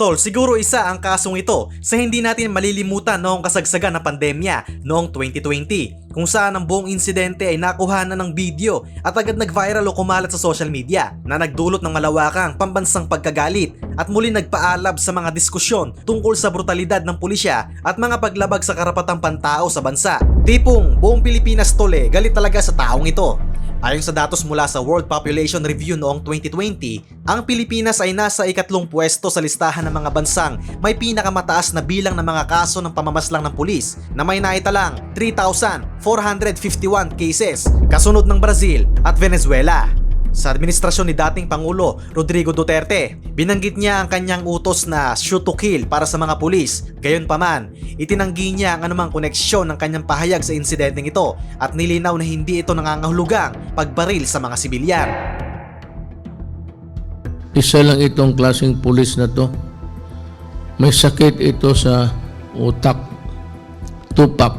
Tol, siguro isa ang kasong ito sa hindi natin malilimutan noong kasagsagan ng pandemya noong 2020 kung saan ang buong insidente ay nakuhanan ng video at agad nag-viral o kumalat sa social media na nagdulot ng malawakang pambansang pagkagalit at muli nagpaalab sa mga diskusyon tungkol sa brutalidad ng pulisya at mga paglabag sa karapatang pantao sa bansa. Tipong buong Pilipinas tole, galit talaga sa taong ito. Ayon sa datos mula sa World Population Review noong 2020, ang Pilipinas ay nasa ikatlong pwesto sa listahan ng mga bansang may pinakamataas na bilang ng mga kaso ng pamamaslang ng pulis na may naitalang 3,451 cases, kasunod ng Brazil at Venezuela. Sa administrasyon ni dating Pangulo Rodrigo Duterte, binanggit niya ang kanyang utos na shoot to kill para sa mga pulis. Gayunpaman, itinanggi niya ang anumang koneksyon ng kanyang pahayag sa insidenteng ito at nilinaw na hindi ito nangangahulugang pagbaril sa mga sibilyan. Isa lang itong klaseng pulis na to. May sakit ito sa utak, tupak.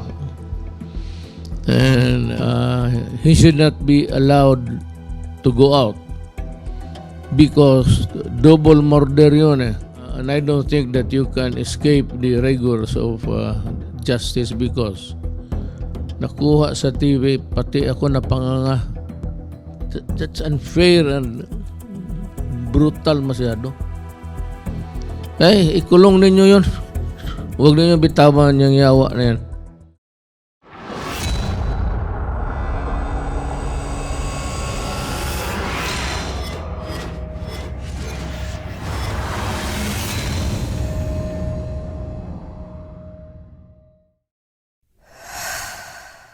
And uh, he should not be allowed to go out because double murder yun eh. And I don't think that you can escape the rigors of uh, justice because nakuha sa TV, pati ako napanganga. That- That's unfair and brutal masyado. Eh, ikulong ninyo yun. Huwag ninyo bitawan yung yawa na yan.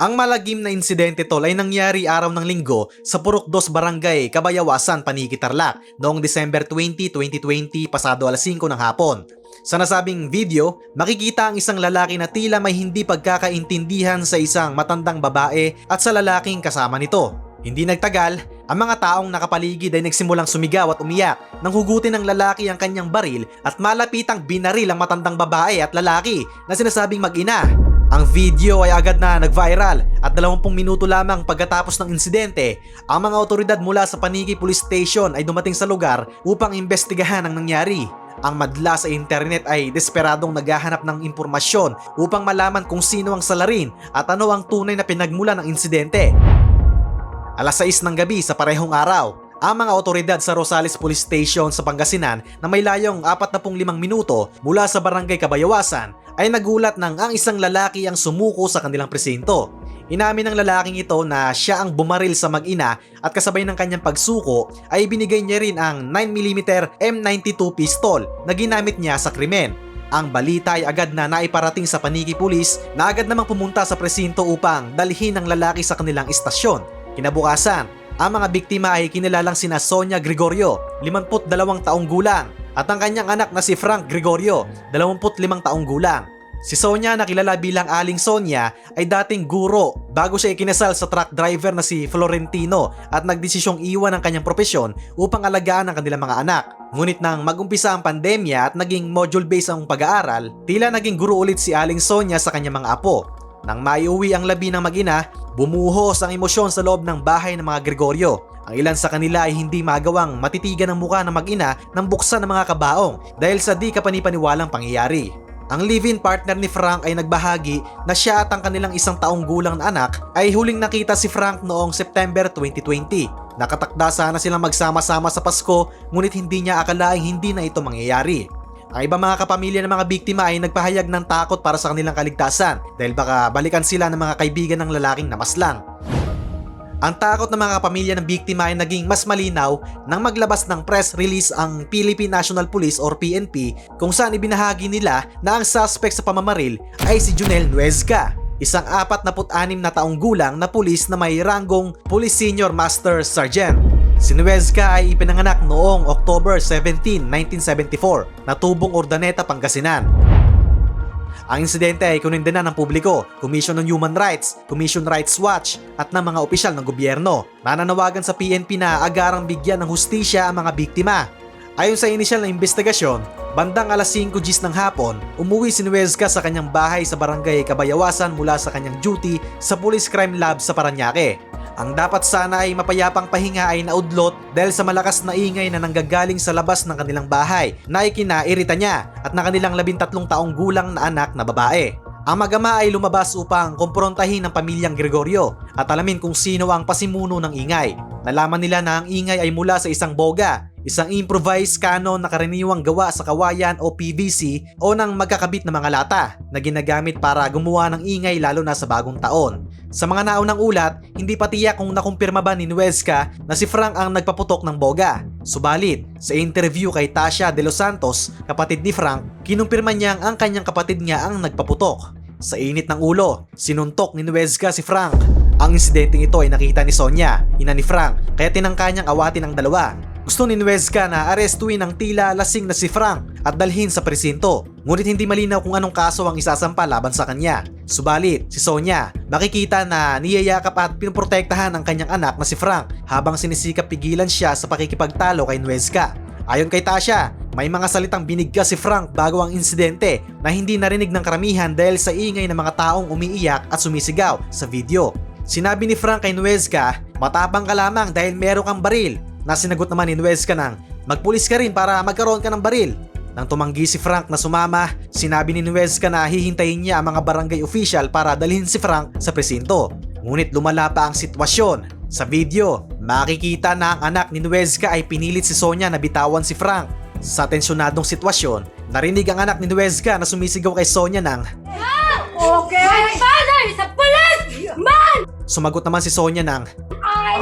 Ang malagim na insidente tol ay nangyari araw ng linggo sa Purok 2 Barangay, Kabayawasan, Paniki, Tarlac noong December 20, 2020 pasado alas 5 ng hapon. Sa nasabing video, makikita ang isang lalaki na tila may hindi pagkakaintindihan sa isang matandang babae at sa lalaking kasama nito. Hindi nagtagal, ang mga taong nakapaligid ay nagsimulang sumigaw at umiyak nang hugutin ng lalaki ang kanyang baril at malapitang binaril ang matandang babae at lalaki na sinasabing mag-ina. Ang video ay agad na nag-viral at 20 minuto lamang pagkatapos ng insidente, ang mga otoridad mula sa Paniki Police Station ay dumating sa lugar upang imbestigahan ang nangyari. Ang madla sa internet ay desperadong naghahanap ng impormasyon upang malaman kung sino ang salarin at ano ang tunay na pinagmula ng insidente. Alas 6 ng gabi sa parehong araw, ang mga otoridad sa Rosales Police Station sa Pangasinan na may layong 45 minuto mula sa Barangay Kabayawasan ay nagulat nang ang isang lalaki ang sumuko sa kanilang presinto. Inamin ng lalaking ito na siya ang bumaril sa mag-ina at kasabay ng kanyang pagsuko ay binigay niya rin ang 9mm M92 pistol na ginamit niya sa krimen. Ang balita ay agad na naiparating sa Paniki Police na agad namang pumunta sa presinto upang dalhin ang lalaki sa kanilang istasyon. Kinabukasan, ang mga biktima ay kinilalang sina Sonia Gregorio, 52 taong gulang, at ang kanyang anak na si Frank Gregorio, 25 taong gulang. Si Sonia na kilala bilang Aling Sonia ay dating guro bago siya ikinasal sa truck driver na si Florentino at nagdesisyong iwan ang kanyang propesyon upang alagaan ang kanilang mga anak. Ngunit nang magumpisa ang pandemya at naging module-based ang pag-aaral, tila naging guro ulit si Aling Sonia sa kanyang mga apo. Nang maiuwi ang labi ng mag-ina, bumuhos ang emosyon sa loob ng bahay ng mga Gregorio. Ang ilan sa kanila ay hindi magawang matitigan ang mukha ng mag-ina nang buksan ng mga kabaong dahil sa di kapanipaniwalang pangyayari. Ang live-in partner ni Frank ay nagbahagi na siya at ang kanilang isang taong gulang na anak ay huling nakita si Frank noong September 2020. Nakatakda sana silang magsama-sama sa Pasko ngunit hindi niya akalaing hindi na ito mangyayari. Ang ibang mga kapamilya ng mga biktima ay nagpahayag ng takot para sa kanilang kaligtasan dahil baka balikan sila ng mga kaibigan ng lalaking namaslang. Ang takot ng mga kapamilya ng biktima ay naging mas malinaw nang maglabas ng press release ang Philippine National Police or PNP kung saan ibinahagi nila na ang suspect sa pamamaril ay si Junel Nuezca, isang 46 na taong gulang na pulis na may ranggong Police Senior Master Sergeant. Si Nuezca ay ipinanganak noong October 17, 1974 na tubong Ordaneta, Pangasinan. Ang insidente ay kunindenan ng publiko, Commission on Human Rights, Commission Rights Watch at ng mga opisyal ng gobyerno. Nananawagan sa PNP na agarang bigyan ng hustisya ang mga biktima. Ayon sa inisyal na investigasyon, bandang alas 5 gis ng hapon, umuwi si Nuezca sa kanyang bahay sa barangay Kabayawasan mula sa kanyang duty sa Police Crime Lab sa Paranaque. Ang dapat sana ay mapayapang pahinga ay naudlot dahil sa malakas na ingay na nanggagaling sa labas ng kanilang bahay na ikinairita niya at na kanilang labintatlong taong gulang na anak na babae. Ang magama ay lumabas upang kumprontahin ng pamilyang Gregorio at alamin kung sino ang pasimuno ng ingay. Nalaman nila na ang ingay ay mula sa isang boga, isang improvised cannon na karaniwang gawa sa kawayan o PVC o ng magkakabit na mga lata na ginagamit para gumawa ng ingay lalo na sa bagong taon. Sa mga naunang ulat, hindi pa tiyak kung nakumpirma ba ni Nuesca na si Frank ang nagpaputok ng boga. Subalit, sa interview kay Tasha De Los Santos, kapatid ni Frank, kinumpirma niyang ang kanyang kapatid niya ang nagpaputok. Sa init ng ulo, sinuntok ni Nuesca si Frank. Ang insidenteng ito ay nakita ni Sonia, ina ni Frank, kaya tinangka niyang awatin ang dalawa. Gusto ni Nuesca na arestuin ang tila lasing na si Frank at dalhin sa presinto. Ngunit hindi malinaw kung anong kaso ang isasampa laban sa kanya. Subalit, si Sonia, makikita na niyayakap at pinoprotektahan ang kanyang anak na si Frank habang sinisikap pigilan siya sa pakikipagtalo kay Nuesca. Ayon kay Tasha, may mga salitang binigkas si Frank bago ang insidente na hindi narinig ng karamihan dahil sa ingay ng mga taong umiiyak at sumisigaw sa video. Sinabi ni Frank kay Nuesca, matapang ka lamang dahil meron kang baril. Na sinagot naman ni Nuesca ng, magpulis ka rin para magkaroon ka ng baril. Nang tumanggi si Frank na sumama, sinabi ni Nuesca na hihintayin niya ang mga barangay official para dalhin si Frank sa presinto. Ngunit lumala pa ang sitwasyon. Sa video, makikita na ang anak ni Nuesca ay pinilit si Sonia na bitawan si Frank. Sa tensyonadong sitwasyon, narinig ang anak ni Nuesca na sumisigaw kay Sonia ng Okay. My father is a police man. sumagot naman si Sonia ng I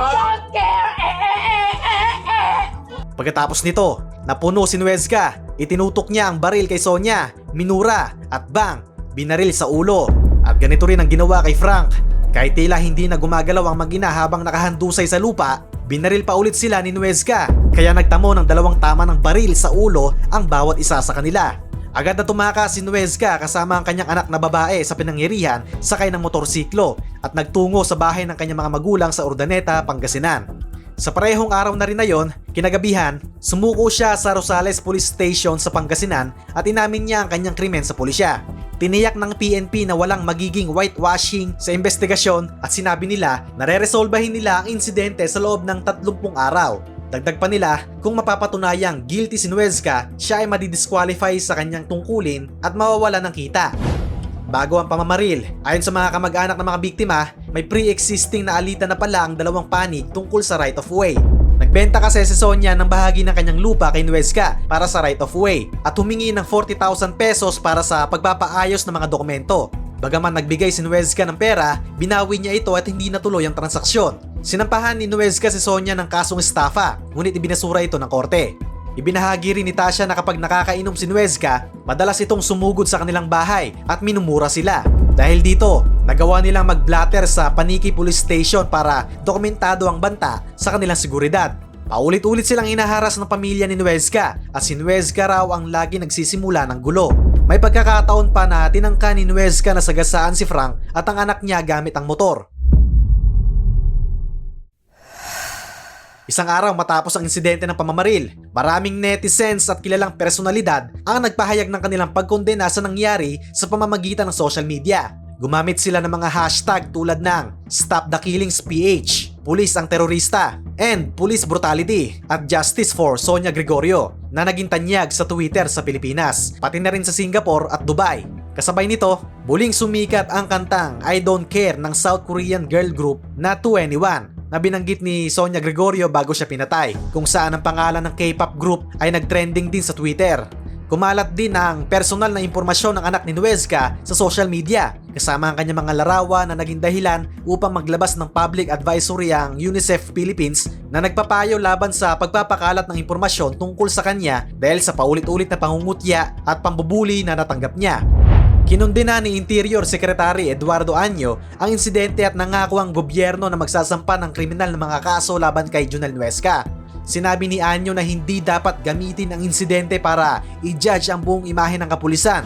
Pagkatapos nito, napuno si Nuesca, itinutok niya ang baril kay Sonia, minura at bang, binaril sa ulo. At ganito rin ang ginawa kay Frank. Kahit tila hindi na gumagalaw ang mag-ina habang nakahandusay sa lupa, binaril pa ulit sila ni Nuesca. Kaya nagtamo ng dalawang tama ng baril sa ulo ang bawat isa sa kanila. Agad na tumakas si Nuesca kasama ang kanyang anak na babae sa pinangyarihan sakay ng motorsiklo at nagtungo sa bahay ng kanyang mga magulang sa Urdaneta, Pangasinan. Sa parehong araw na rin na yon, kinagabihan, sumuko siya sa Rosales Police Station sa Pangasinan at inamin niya ang kanyang krimen sa pulisya. Tiniyak ng PNP na walang magiging whitewashing sa investigasyon at sinabi nila na re-resolbahin nila ang insidente sa loob ng 30 araw. Dagdag pa nila, kung mapapatunayang guilty si Nuesca, siya ay madidisqualify sa kanyang tungkulin at mawawala ng kita. Bago ang pamamaril, ayon sa mga kamag-anak ng mga biktima, may pre-existing na alitan na pala ang dalawang panig tungkol sa right of way. Nagbenta kasi si Sonia ng bahagi ng kanyang lupa kay Nuesca para sa right of way at humingi ng 40,000 pesos para sa pagpapaayos ng mga dokumento. Bagaman nagbigay si Nuesca ng pera, binawi niya ito at hindi natuloy ang transaksyon. Sinampahan ni Nuesca si Sonia ng kasong estafa, ngunit ibinasura ito ng korte. Ibinahagi rin ni Tasha na kapag nakakainom si Nuesca, madalas itong sumugod sa kanilang bahay at minumura sila. Dahil dito, nagawa nilang mag-blatter sa Paniki Police Station para dokumentado ang banta sa kanilang seguridad. Paulit-ulit silang inaharas ng pamilya ni Nuesca at si Nuesca raw ang lagi nagsisimula ng gulo. May pagkakataon pa na tinangka ni Nuesca na sagasaan si Frank at ang anak niya gamit ang motor. Isang araw matapos ang insidente ng pamamaril, maraming netizens at kilalang personalidad ang nagpahayag ng kanilang pagkondena sa nangyari sa pamamagitan ng social media. Gumamit sila ng mga hashtag tulad ng Stop the Killings PH, Pulis ang Terorista, and Police Brutality at Justice for Sonia Gregorio na naging tanyag sa Twitter sa Pilipinas, pati na rin sa Singapore at Dubai. Kasabay nito, muling sumikat ang kantang I Don't Care ng South Korean girl group na 2NE1 na binanggit ni Sonia Gregorio bago siya pinatay, kung saan ang pangalan ng K-pop group ay nagtrending din sa Twitter. Kumalat din ang personal na impormasyon ng anak ni Nuesca sa social media, kasama ang kanyang mga larawan na naging dahilan upang maglabas ng public advisory ang UNICEF Philippines na nagpapayo laban sa pagpapakalat ng impormasyon tungkol sa kanya dahil sa paulit-ulit na pangungutya at pambubuli na natanggap niya. Kinundina ni Interior Secretary Eduardo Anyo ang insidente at nangako ang gobyerno na magsasampa ng kriminal na mga kaso laban kay Junel Nuesca. Sinabi ni Anyo na hindi dapat gamitin ang insidente para i-judge ang buong imahe ng kapulisan.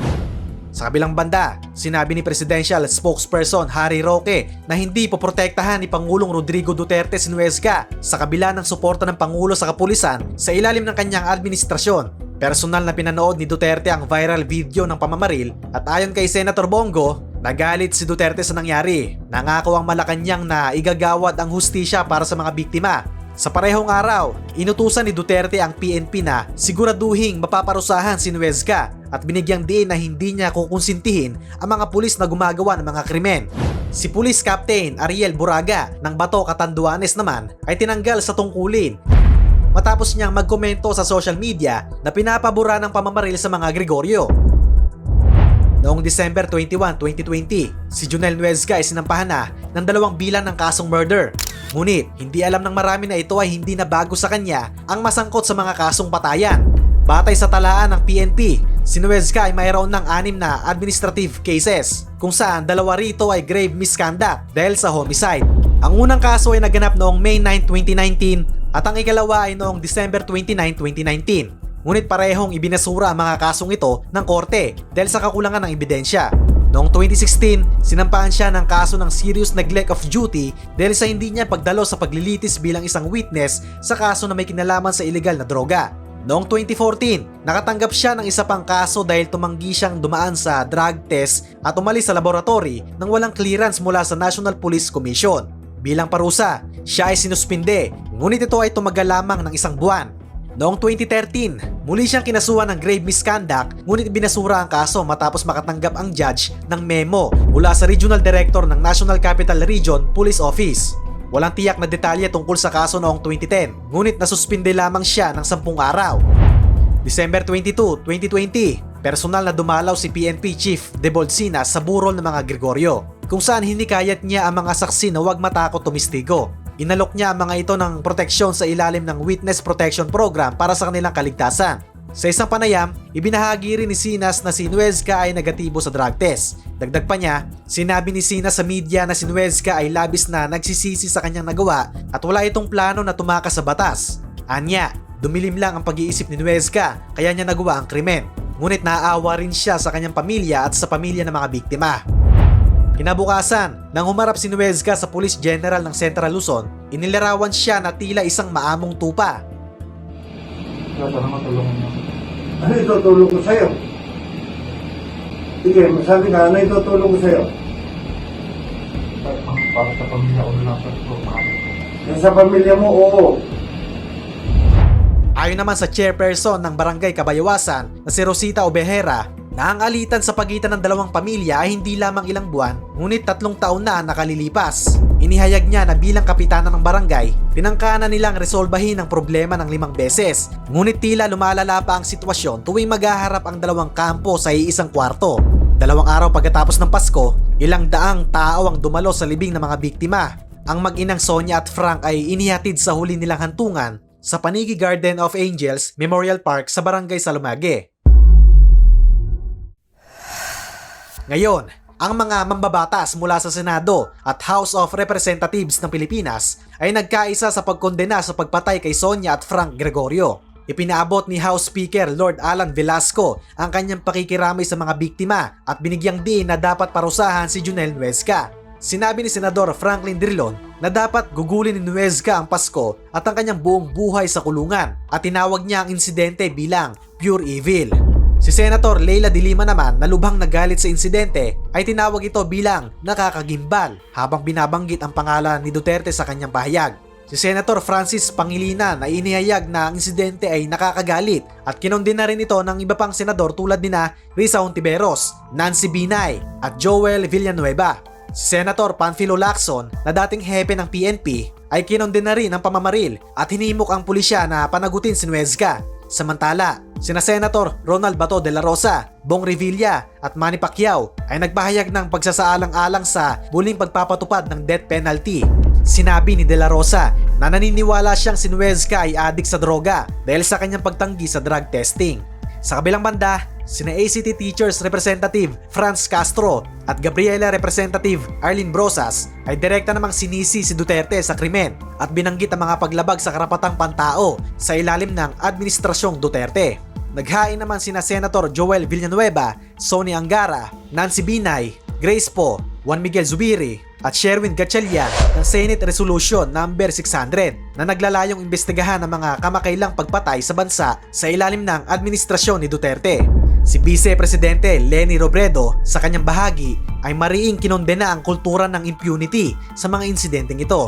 Sa kabilang banda, sinabi ni Presidential Spokesperson Harry Roque na hindi poprotektahan ni Pangulong Rodrigo Duterte si Nuesca sa kabila ng suporta ng Pangulo sa kapulisan sa ilalim ng kanyang administrasyon. Personal na pinanood ni Duterte ang viral video ng pamamaril at ayon kay Senator Bongo, Nagalit si Duterte sa nangyari. Nangako ang Malacanang na igagawad ang hustisya para sa mga biktima. Sa parehong araw, inutusan ni Duterte ang PNP na siguraduhing mapaparusahan si Nuezca at binigyang diin na hindi niya kukonsintihin ang mga pulis na gumagawa ng mga krimen. Si Police Captain Ariel Buraga ng Bato Catanduanes naman ay tinanggal sa tungkulin matapos niyang magkomento sa social media na pinapabura ng pamamaril sa mga Gregorio. Noong December 21, 2020, si Junel Nuezca ay sinampahan na ng dalawang bilang ng kasong murder. Ngunit, hindi alam ng marami na ito ay hindi na bago sa kanya ang masangkot sa mga kasong patayan. Batay sa talaan ng PNP, si Nuezca ay mayroon ng anim na administrative cases kung saan dalawa rito ay grave misconduct dahil sa homicide. Ang unang kaso ay naganap noong May 9, 2019 at ang ikalawa ay noong December 29, 2019. Ngunit parehong ibinasura ang mga kasong ito ng korte dahil sa kakulangan ng ebidensya. Noong 2016, sinampahan siya ng kaso ng serious neglect of duty dahil sa hindi niya pagdalo sa paglilitis bilang isang witness sa kaso na may kinalaman sa illegal na droga. Noong 2014, nakatanggap siya ng isa pang kaso dahil tumanggi siyang dumaan sa drug test at umalis sa laboratory nang walang clearance mula sa National Police Commission. Bilang parusa, siya ay sinuspinde, ngunit ito ay tumagal lamang ng isang buwan. Noong 2013, muli siyang kinasuhan ng grave misconduct ngunit binasura ang kaso matapos makatanggap ang judge ng memo mula sa Regional Director ng National Capital Region Police Office. Walang tiyak na detalye tungkol sa kaso noong 2010, ngunit nasuspinde lamang siya ng 10 araw. December 22, 2020, personal na dumalaw si PNP Chief De Bolsina sa burol ng mga Gregorio, kung saan hinikayat niya ang mga saksi na huwag matakot tumistigo. Inalok niya ang mga ito ng proteksyon sa ilalim ng Witness Protection Program para sa kanilang kaligtasan. Sa isang panayam, ibinahagi rin ni Sinas na si Nuezca ay negatibo sa drug test. Dagdag pa niya, sinabi ni Sinas sa media na si Nuezca ay labis na nagsisisi sa kanyang nagawa at wala itong plano na tumakas sa batas. Anya, dumilim lang ang pag-iisip ni Nuezca kaya niya nagawa ang krimen. Ngunit naaawa rin siya sa kanyang pamilya at sa pamilya ng mga biktima. Kinabukasan, nang humarap si Nuezca sa Police General ng Central Luzon, inilarawan siya na tila isang maamong tupa. Ano itutulong ko sa'yo? Sige, masabi ka, ano itutulong ko sa'yo? Para, sa pamilya ko na lang sa. Yung sa pamilya mo, oo. Ayon naman sa chairperson ng Barangay Kabayawasan na si Rosita Obejera, na ang alitan sa pagitan ng dalawang pamilya ay hindi lamang ilang buwan, ngunit tatlong taon na nakalilipas. Inihayag niya na bilang kapitana ng barangay, tinangkana nilang resolbahin ang problema ng limang beses. Ngunit tila lumalala pa ang sitwasyon tuwing maghaharap ang dalawang kampo sa iisang kwarto. Dalawang araw pagkatapos ng Pasko, ilang daang tao ang dumalo sa libing ng mga biktima. Ang mag-inang Sonia at Frank ay inihatid sa huli nilang hantungan sa Panigi Garden of Angels Memorial Park sa Barangay Salumage. Ngayon, ang mga mambabatas mula sa Senado at House of Representatives ng Pilipinas ay nagkaisa sa pagkondena sa pagpatay kay Sonia at Frank Gregorio. Ipinaabot ni House Speaker Lord Alan Velasco ang kanyang pakikiramay sa mga biktima at binigyang din na dapat parusahan si Junel Nuezca. Sinabi ni Senador Franklin Drilon na dapat gugulin ni Nuezca ang Pasko at ang kanyang buong buhay sa kulungan at tinawag niya ang insidente bilang pure evil. Si Senator Leila de Lima naman na lubhang nagalit sa insidente ay tinawag ito bilang nakakagimbal habang binabanggit ang pangalan ni Duterte sa kanyang pahayag. Si Senator Francis Pangilinan ay inihayag na ang insidente ay nakakagalit at kinondin na rin ito ng iba pang senador tulad ni na Risa Ontiveros, Nancy Binay at Joel Villanueva. Si Senator Panfilo Lacson na dating hepe ng PNP ay kinondin na rin ang pamamaril at hinimok ang pulisya na panagutin si Nuezca. Samantala, sina Senator Ronald Bato de la Rosa, Bong Revilla at Manny Pacquiao ay nagpahayag ng pagsasaalang-alang sa muling pagpapatupad ng death penalty. Sinabi ni De La Rosa na naniniwala siyang si Nuezca ay adik sa droga dahil sa kanyang pagtanggi sa drug testing. Sa kabilang banda, sina ACT Teachers Representative Franz Castro at Gabriela Representative Arlene Brosas ay direkta namang sinisi si Duterte sa krimen at binanggit ang mga paglabag sa karapatang pantao sa ilalim ng Administrasyong Duterte. Naghain naman sina Senator Joel Villanueva, Sonny Angara, Nancy Binay, Grace Po, Juan Miguel Zubiri at Sherwin Gatchalian ng Senate Resolution number 600 na naglalayong imbestigahan ang mga kamakailang pagpatay sa bansa sa ilalim ng administrasyon ni Duterte. Si Vice Presidente Lenny Robredo sa kanyang bahagi ay mariing kinondena ang kultura ng impunity sa mga insidenteng ito.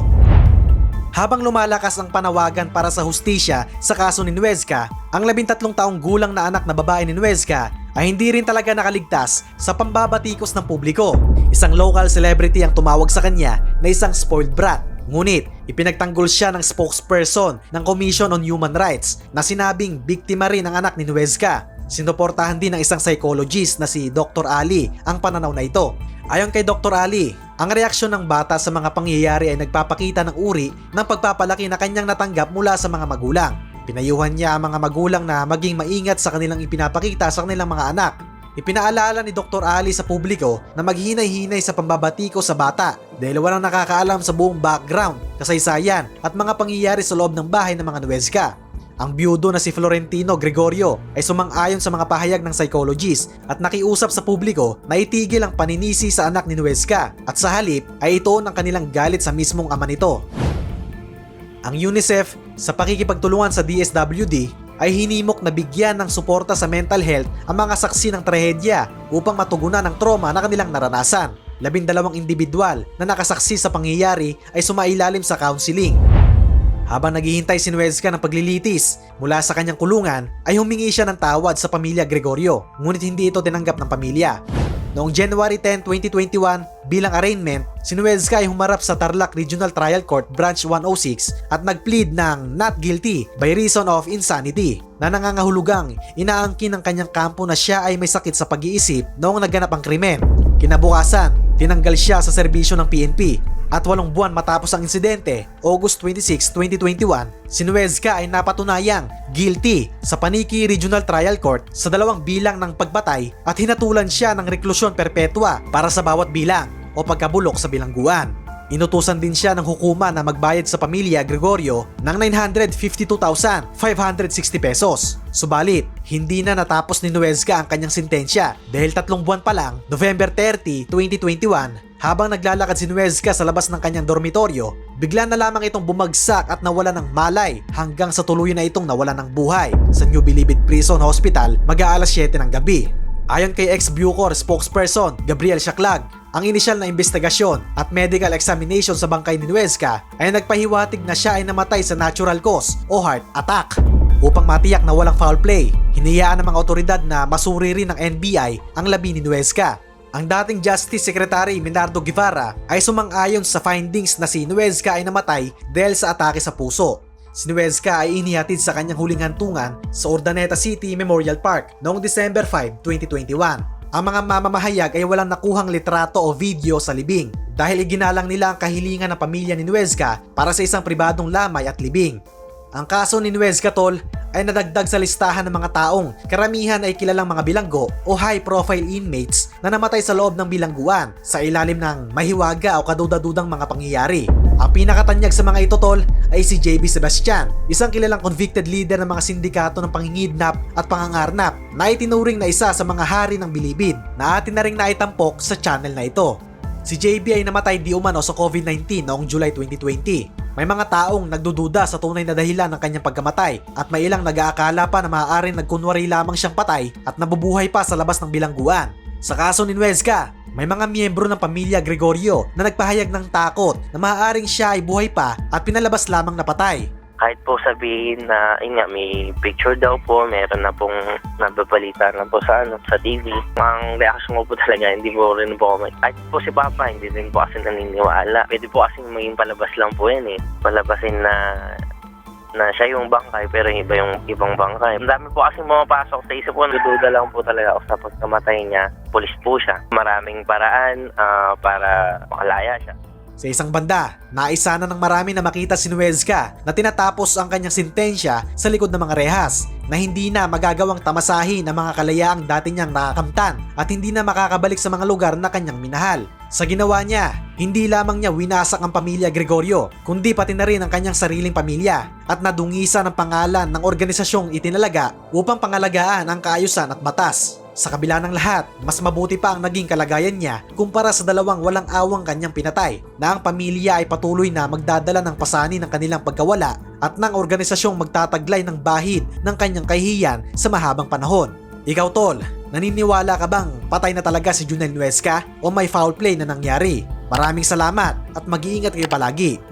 Habang lumalakas ang panawagan para sa hustisya sa kaso ni Nuezca, ang 13 taong gulang na anak na babae ni Nuezca ay hindi rin talaga nakaligtas sa pambabatikos ng publiko. Isang local celebrity ang tumawag sa kanya na isang spoiled brat. Ngunit, ipinagtanggol siya ng spokesperson ng Commission on Human Rights na sinabing biktima rin ang anak ni Nuezca. Sinuportahan din ng isang psychologist na si Dr. Ali ang pananaw na ito. Ayon kay Dr. Ali, ang reaksyon ng bata sa mga pangyayari ay nagpapakita ng uri ng pagpapalaki na kanyang natanggap mula sa mga magulang. Pinayuhan niya ang mga magulang na maging maingat sa kanilang ipinapakita sa kanilang mga anak. Ipinaalala ni Dr. Ali sa publiko na maghinay-hinay sa pambabatiko sa bata dahil walang nakakaalam sa buong background, kasaysayan at mga pangyayari sa loob ng bahay ng mga Nuezca. Ang biyudo na si Florentino Gregorio ay sumang-ayon sa mga pahayag ng psychologist at nakiusap sa publiko na itigil ang paninisi sa anak ni Nuezca at sa halip ay ito ang kanilang galit sa mismong ama nito. Ang UNICEF sa pakikipagtulungan sa DSWD ay hinimok na bigyan ng suporta sa mental health ang mga saksi ng trahedya upang matugunan ang trauma na kanilang naranasan. Labindalawang individual na nakasaksi sa pangyayari ay sumailalim sa counseling. Habang naghihintay si Nuezca ng paglilitis mula sa kanyang kulungan ay humingi siya ng tawad sa pamilya Gregorio ngunit hindi ito tinanggap ng pamilya. Noong January 10, 2021, bilang arraignment, si Nuezca ay humarap sa Tarlac Regional Trial Court Branch 106 at nagplead ng not guilty by reason of insanity na nangangahulugang inaangkin ng kanyang kampo na siya ay may sakit sa pag-iisip noong naganap ang krimen. Kinabukasan, tinanggal siya sa serbisyo ng PNP at walong buwan matapos ang insidente, August 26, 2021, si Nuezca ay napatunayang guilty sa Paniki Regional Trial Court sa dalawang bilang ng pagbatay at hinatulan siya ng reklusyon perpetua para sa bawat bilang o pagkabulok sa bilangguan. Inutusan din siya ng hukuma na magbayad sa pamilya Gregorio ng 952,560 pesos. Subalit, hindi na natapos ni Nuezca ang kanyang sintensya dahil tatlong buwan pa lang, November 30, 2021, habang naglalakad si Nuezca sa labas ng kanyang dormitoryo, bigla na lamang itong bumagsak at nawala ng malay hanggang sa tuluyan na itong nawala ng buhay sa New Bilibid Prison Hospital mag-aalas 7 ng gabi. Ayon kay ex-Bucor spokesperson Gabriel Shaklag, ang inisyal na investigasyon at medical examination sa bangkay ni Nuezca ay nagpahiwatig na siya ay namatay sa natural cause o heart attack. Upang matiyak na walang foul play, hiniyaan ng mga otoridad na masuri rin ng NBI ang labi ni Nuezca. Ang dating Justice Secretary Minardo Guevara ay sumang-ayon sa findings na si Nuezca ay namatay dahil sa atake sa puso. Si Nuezca ay inihatid sa kanyang huling hantungan sa Urdaneta City Memorial Park noong December 5, 2021. Ang mga mamamahayag ay walang nakuhang litrato o video sa libing dahil iginalang nila ang kahilingan ng pamilya ni Nuezca para sa isang pribadong lamay at libing. Ang kaso ni Nuezca Tol ay nadagdag sa listahan ng mga taong karamihan ay kilalang mga bilanggo o high-profile inmates na namatay sa loob ng bilangguan sa ilalim ng mahiwaga o kadudadudang mga pangyayari. Ang pinakatanyag sa mga ito tol ay si JB Sebastian, isang kilalang convicted leader ng mga sindikato ng pangingidnap at pangangarnap na itinuring na isa sa mga hari ng bilibid na atin na ring naitampok sa channel na ito. Si JB ay namatay di umano sa COVID-19 noong July 2020. May mga taong nagdududa sa tunay na dahilan ng kanyang pagkamatay at may ilang nag-aakala pa na maaaring nagkunwari lamang siyang patay at nabubuhay pa sa labas ng bilangguan. Sa kaso ni Nuezca, may mga miyembro ng pamilya Gregorio na nagpahayag ng takot na maaaring siya ay buhay pa at pinalabas lamang na patay. Kahit po sabihin na, yun nga, may picture daw po, meron na pong nababalita na po sa, ano, sa TV. Ang reaction ko po talaga, hindi po rin po ako, kahit po si Papa, hindi din po kasi naniniwala. Pwede po kasi maging palabas lang po yan eh. Palabasin na na siya yung bangkay pero iba yung ibang bangkay. Ang dami po kasi pumapasok sa isip ko. Nadududa lang po talaga ako sa pagkamatay niya. Pulis po siya. Maraming paraan ah, para makalaya siya. Sa isang banda, naisa na ng marami na makita si Nuezca na tinatapos ang kanyang sintensya sa likod ng mga rehas na hindi na magagawang tamasahin ng mga kalayaang dati niyang nakakamtan at hindi na makakabalik sa mga lugar na kanyang minahal. Sa ginawa niya, hindi lamang niya winasak ang pamilya Gregorio, kundi pati na rin ang kanyang sariling pamilya at nadungisa ng pangalan ng organisasyong itinalaga upang pangalagaan ang kaayusan at batas. Sa kabila ng lahat, mas mabuti pa ang naging kalagayan niya kumpara sa dalawang walang awang kanyang pinatay na ang pamilya ay patuloy na magdadala ng pasani ng kanilang pagkawala at ng organisasyong magtataglay ng bahid ng kanyang kahihiyan sa mahabang panahon. Ikaw tol, naniniwala ka bang patay na talaga si Junel Nuesca o may foul play na nangyari? Maraming salamat at mag-iingat kayo palagi.